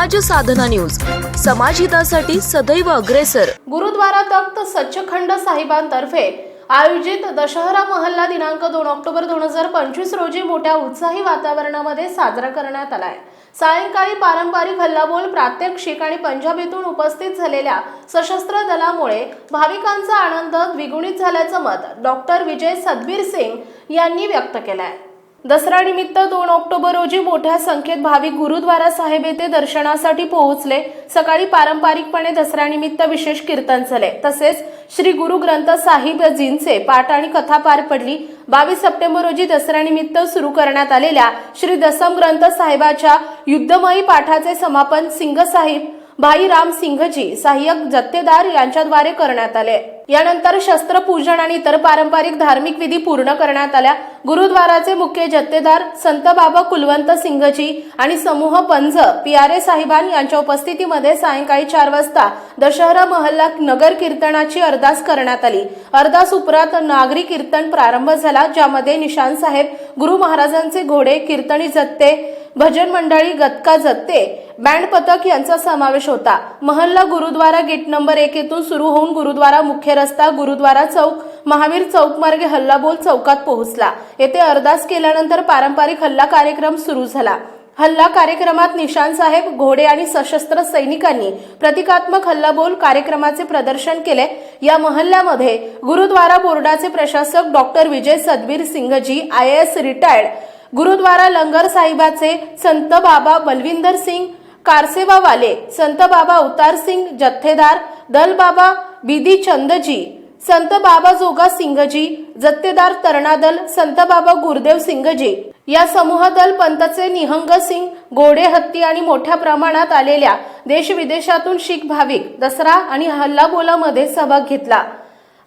साधना news. समाजहितासाठी सदैव अग्रेसर. गुरुद्वारा तख्त सच्चखंड साहिबांतर्फे आयोजित दशहरा महल्ला दिनांक दोन ऑक्टोबर दोन हजार पंचवीस रोजी मोठ्या उत्साही वातावरणामध्ये साजरा करण्यात आलाय. सायंकाळी पारंपरिक हल्लाबोल प्रात्यक्षिक आणि पंजाबीतून उपस्थित झालेल्या सशस्त्र दलामुळे भाविकांचा आनंद द्विगुणित झाल्याचं मत डॉक्टर विजय सदबीर सिंग यांनी व्यक्त केलंय. निमित्त दोन ऑक्टोबर रोजी मोठ्या संख्येत भाविक गुरुद्वारा साहेब येथे दर्शनासाठी पोहोचले. सकाळी पारंपरिकपणे दसऱ्यानिमित्त विशेष कीर्तन झाले. तसेच श्री गुरु ग्रंथ साहिबजींचे पाठ आणि कथा पार पडली. बावीस सप्टेंबर रोजी दसऱ्यानिमित्त सुरू करण्यात आलेल्या श्री दसम ग्रंथ साहेबाच्या युद्धमयी पाठाचे समापन सिंग साहिब भाई राम सिंघजी सहाय्यक जत्तेदार यांच्याद्वारे करण्यात आले. यानंतर शस्त्रपूजन आणि इतर पारंपरिक धार्मिक विधी पूर्ण करण्यात आल्या. गुरुद्वाराचे मुख्य जत्तेदार संत बाबा कुलवंत सिंगजी आणि समूह पंज पी आर ए साहिबान यांच्या उपस्थितीमध्ये सायंकाळी चार वाजता दशहरा महल्ला नगर कीर्तनाची अरदास करण्यात आली. अरदास उपरांत नागरी कीर्तन प्रारंभ झाला ज्यामध्ये निशान साहेब गुरु महाराजांचे घोडे कीर्तनी जत्ते भजन मंडळी गतका जत्ते बँड पथक यांचा समावेश होता. महल्ला गुरुद्वारा गेट नंबर एक येथून सुरू होऊन गुरुद्वारा मुख्य रस्ता गुरुद्वारा चौक महावीर चौक मार्गे हल्लाबोल चौकात पोहोचला. येथे अरदास केल्यानंतर पारंपरिक हल्ला कार्यक्रम सुरू झाला. हल्ला कार्यक्रमात निशान साहेब घोडे आणि सशस्त्र सैनिकांनी प्रतिकात्मक हल्लाबोल कार्यक्रमाचे प्रदर्शन केले. या महल्ल्यामध्ये गुरुद्वारा बोर्डाचे प्रशासक doctor Vijay Sadbir Singhji I S retired gurudwara langar साहिबाचे Sant Baba Balwinder Singh कारसेवावाले Sant Baba अवतार सिंग जत्थेदार दल बाबा बिदी चंदजी संत बाबा जोगा सिंगजी जत्तेदार तरणादल संत बाबा गुरुदेव सिंगजी या समूह दल पंतचे निहंग सिंग गोडे हत्ती आणि मोठ्या प्रमाणात आलेल्या देश विदेशातून शीख भाविक दसरा आणि हल्लाबोलामध्ये सहभाग घेतला.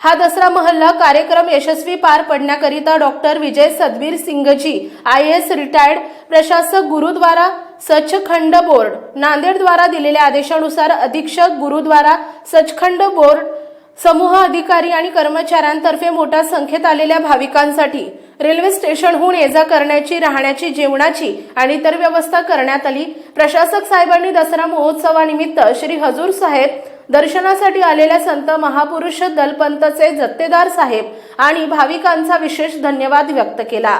हा दसरा महल्ला कार्यक्रम यशस्वी पार पडण्याकरिता doctor Vijay Sadvir Singji I S retired प्रशासक गुरुद्वारा सचखंड बोर्ड. नांदेडद्वारा दिलेल्या आदेशानुसार अधीक्षक गुरुद्वारा सचखंड बोर्ड समूह अधिकारी आणि कर्मचाऱ्यांतर्फे मोठ्या संख्येत आलेल्या भाविकांसाठी रेल्वे स्टेशनहून ये जा करण्याची राहण्याची जेवणाची आणि इतर व्यवस्था करण्यात आली. प्रशासक साहेबांनी दसरा महोत्सवानिमित्त श्री हजूर साहेब दर्शनासाठी आलेल्या संत महापुरुष दलपंतचे जत्तेदार साहेब आणि भाविकांचा विशेष धन्यवाद व्यक्त केला.